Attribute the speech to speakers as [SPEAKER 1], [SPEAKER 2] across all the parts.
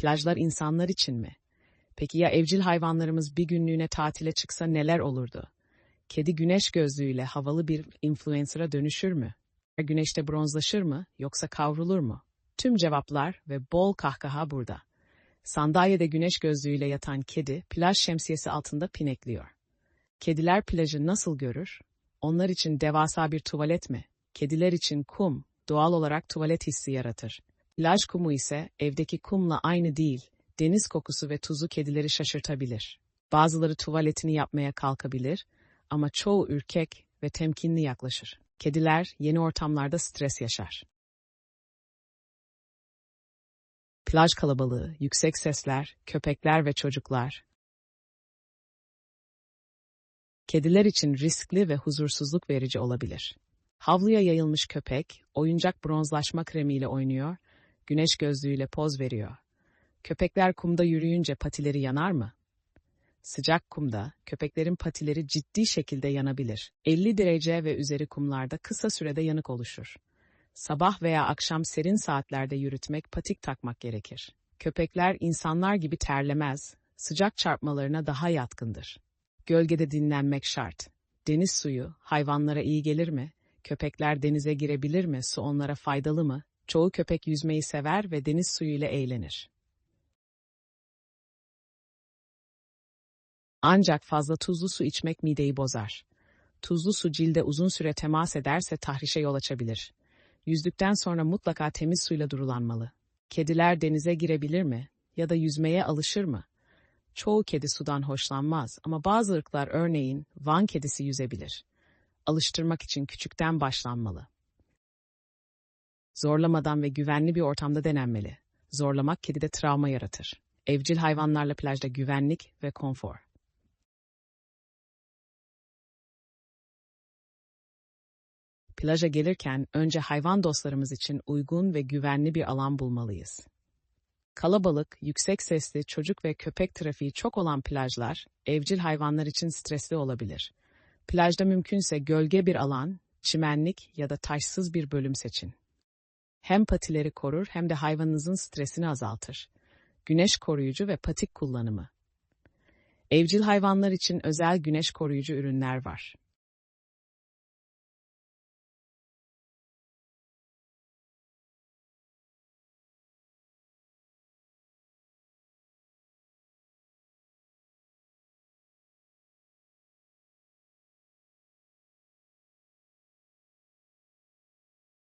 [SPEAKER 1] Plajlar insanlar için mi? Peki ya evcil hayvanlarımız bir günlüğüne tatile çıksa neler olurdu? Kedi güneş gözlüğüyle havalı bir influencer'a dönüşür mü? Güneşte bronzlaşır mı yoksa kavrulur mu? Tüm cevaplar ve bol kahkaha burada. Sandalyede güneş gözlüğüyle yatan kedi plaj şemsiyesi altında pinekliyor. Kediler plajı nasıl görür? Onlar için devasa bir tuvalet mi? Kediler için kum doğal olarak tuvalet hissi yaratır. Plaj kumu ise evdeki kumla aynı değil, deniz kokusu ve tuzu kedileri şaşırtabilir. Bazıları tuvaletini yapmaya kalkabilir ama çoğu ürkek ve temkinli yaklaşır. Kediler yeni ortamlarda stres yaşar. Plaj kalabalığı, yüksek sesler, köpekler ve çocuklar. Kediler için riskli ve huzursuzluk verici olabilir. Havluya yayılmış köpek, oyuncak bronzlaşma kremiyle oynuyor, güneş gözlüğüyle poz veriyor. Köpekler kumda yürüyünce patileri yanar mı? Sıcak kumda köpeklerin patileri ciddi şekilde yanabilir. 50 derece ve üzeri kumlarda kısa sürede yanık oluşur. Sabah veya akşam serin saatlerde yürütmek, patik takmak gerekir. Köpekler insanlar gibi terlemez, sıcak çarpmalarına daha yatkındır. Gölgede dinlenmek şart. Deniz suyu hayvanlara iyi gelir mi? Köpekler denize girebilir mi? Su onlara faydalı mı? Çoğu köpek yüzmeyi sever ve deniz suyu ile eğlenir. Ancak fazla tuzlu su içmek mideyi bozar. Tuzlu su cilde uzun süre temas ederse tahrişe yol açabilir. Yüzdükten sonra mutlaka temiz suyla durulanmalı. Kediler denize girebilir mi? Ya da yüzmeye alışır mı? Çoğu kedi sudan hoşlanmaz ama bazı ırklar örneğin Van kedisi yüzebilir. Alıştırmak için küçükten başlanmalı. Zorlamadan ve güvenli bir ortamda denenmeli. Zorlamak kedide travma yaratır. Evcil hayvanlarla plajda güvenlik ve konfor. Plaja gelirken önce hayvan dostlarımız için uygun ve güvenli bir alan bulmalıyız. Kalabalık, yüksek sesli çocuk ve köpek trafiği çok olan plajlar, evcil hayvanlar için stresli olabilir. Plajda mümkünse gölge bir alan, çimenlik ya da taşsız bir bölüm seçin. Hem patileri korur hem de hayvanınızın stresini azaltır. Güneş koruyucu ve patik kullanımı. Evcil hayvanlar için özel güneş koruyucu ürünler var.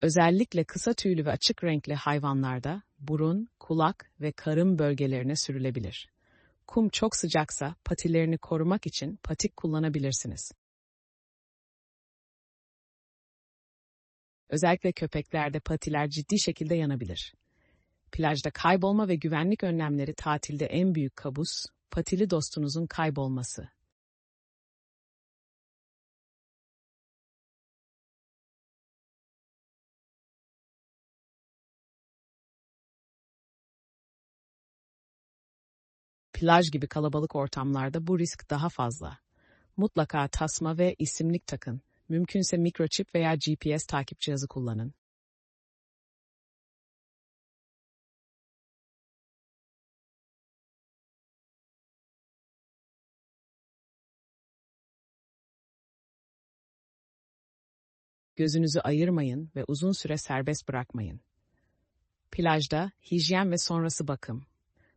[SPEAKER 1] Özellikle kısa tüylü ve açık renkli hayvanlarda burun, kulak ve karın bölgelerine sürülebilir. Kum çok sıcaksa patilerini korumak için patik kullanabilirsiniz. Özellikle köpeklerde patiler ciddi şekilde yanabilir. Plajda kaybolma ve güvenlik önlemleri tatilde en büyük kabus, patili dostunuzun kaybolması. Plaj gibi kalabalık ortamlarda bu risk daha fazla. Mutlaka tasma ve isimlik takın. Mümkünse mikroçip veya GPS takip cihazı kullanın. Gözünüzü ayırmayın ve uzun süre serbest bırakmayın. Plajda hijyen ve sonrası bakım.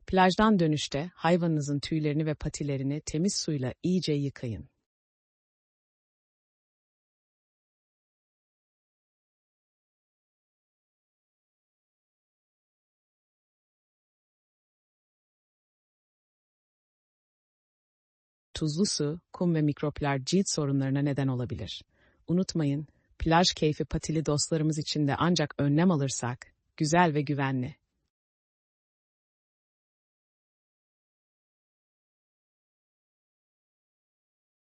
[SPEAKER 1] Plajdan dönüşte hayvanınızın tüylerini ve patilerini temiz suyla iyice yıkayın. Tuzlu su, kum ve mikroplar cilt sorunlarına neden olabilir. Unutmayın, plaj keyfi patili dostlarımız için de ancak önlem alırsak, güzel ve güvenli.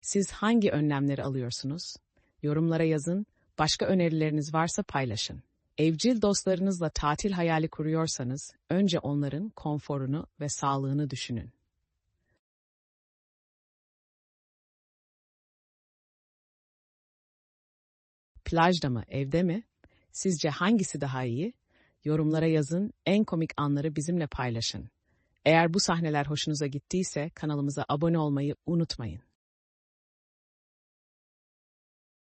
[SPEAKER 1] Siz hangi önlemleri alıyorsunuz? Yorumlara yazın, başka önerileriniz varsa paylaşın. Evcil dostlarınızla tatil hayali kuruyorsanız, önce onların konforunu ve sağlığını düşünün. Plajda mı, evde mi? Sizce hangisi daha iyi? Yorumlara yazın, en komik anları bizimle paylaşın. Eğer bu sahneler hoşunuza gittiyse kanalımıza abone olmayı unutmayın.